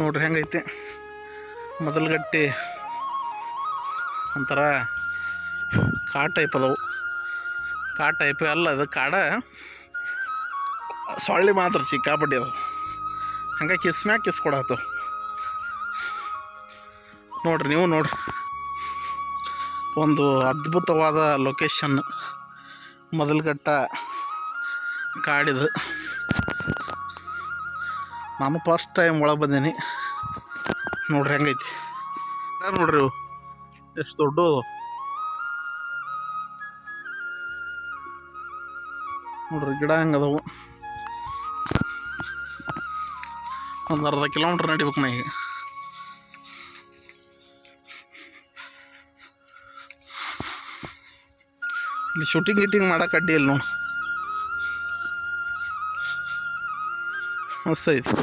ನೋಡ್ರಿ ಹೆಂಗೈತಿ. ಮೊದಲಗಟ್ಟಿ ಒಂಥರ ಕಾಡು ಟೈಪ್ ಅದಾವು. ಕಾಡು ಟೈಪ್ ಅಲ್ಲ, ಅದು ಕಾಡ ಸೊಳ್ಳೆ ಮಾತ್ರ ಸಿಕ್ಕಾಪಟ್ಟಿ ಅದು. ಹಂಗೆ ಕಿಸ್ ಮ್ಯಾಗ ಕಿಸ್ ಕೊಡತ್ತವು ನೋಡ್ರಿ ನೀವು ನೋಡ್ರಿ. ಒಂದು ಅದ್ಭುತವಾದ ಲೊಕೇಶನ್ ಮೊದಲಘಟ್ಟ ಕಾಡಿದು. ನಾನು ಫಸ್ಟ್ ಟೈಮ್ ಒಳಗೆ ಬಂದೀನಿ. ನೋಡ್ರಿ ಹೆಂಗೈತಿ. ನೋಡ್ರಿ ಎಷ್ಟು ದೊಡ್ಡ ನೋಡ್ರಿ ಗಿಡ ಹೆಂಗದವು? ಒಂದು ಅರ್ಧ ಕಿಲೋಮೀಟ್ರ್ ನಡಿಬೇಕು ಈಗ ಇಲ್ಲಿ ಶೂಟಿಂಗ್ ಗೀಟಿಂಗ್ ಮಾಡೋಕೆ ಅಡ್ಡಿ ಇಲ್ಲ ನೋಡು. ಮಸ್ತ್ ಐತಿ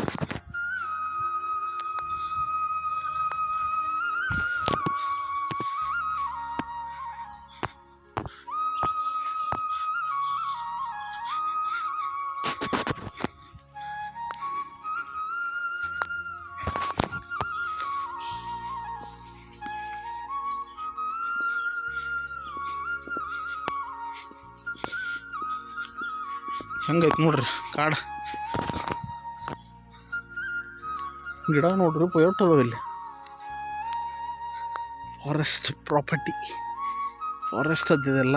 ಹೆಂಗೈತಿ ನೋಡ್ರಿ ಕಾಡ ಗಿಡ ನೋಡ್ರಿ ಪೊಯೋಟ್ ಅದಾವ ಇಲ್ಲಿ ಫಾರೆಸ್ಟ್ ಪ್ರಾಪರ್ಟಿ ಫಾರೆಸ್ಟ್ ಅದಿದೆಲ್ಲ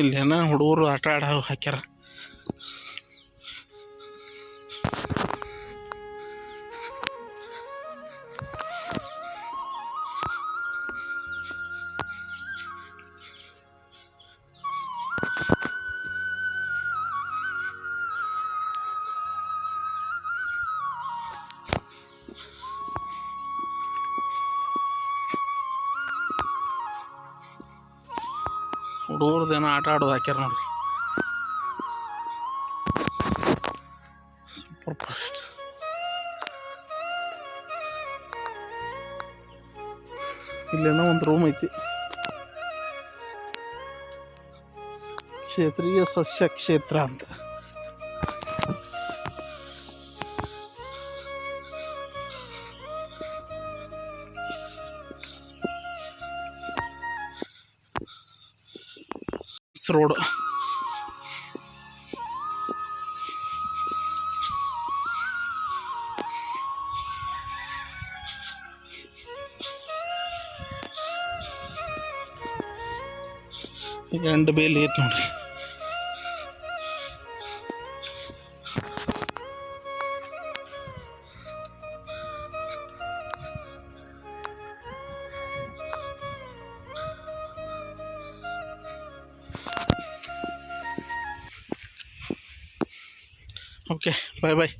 ಇಲ್ಲೇನ ಹುಡುಗರು ಆಟ ಆಡ ಹಾಕ್ಯಾರ. ಹುಡುಗರದೇನೋ ಆಟ ಆಡೋದು ಹಾಕ್ಯಾರ ನೋಡ್ರಿ. ಸೂಪರ್ ಫಾಸ್ಟ್ ಇಲ್ಲೇನೋ ಒಂದು ರೂಮ್ ಐತಿ. ಕ್ಷೇತ್ರೀಯ ಸಸ್ಯ ಕ್ಷೇತ್ರ ಅಂತ. Six road. രണ്ട് പേര് ലേറ്റുണ്ട് ಓಕೆ ಬಾಯ್ ಬಾಯ್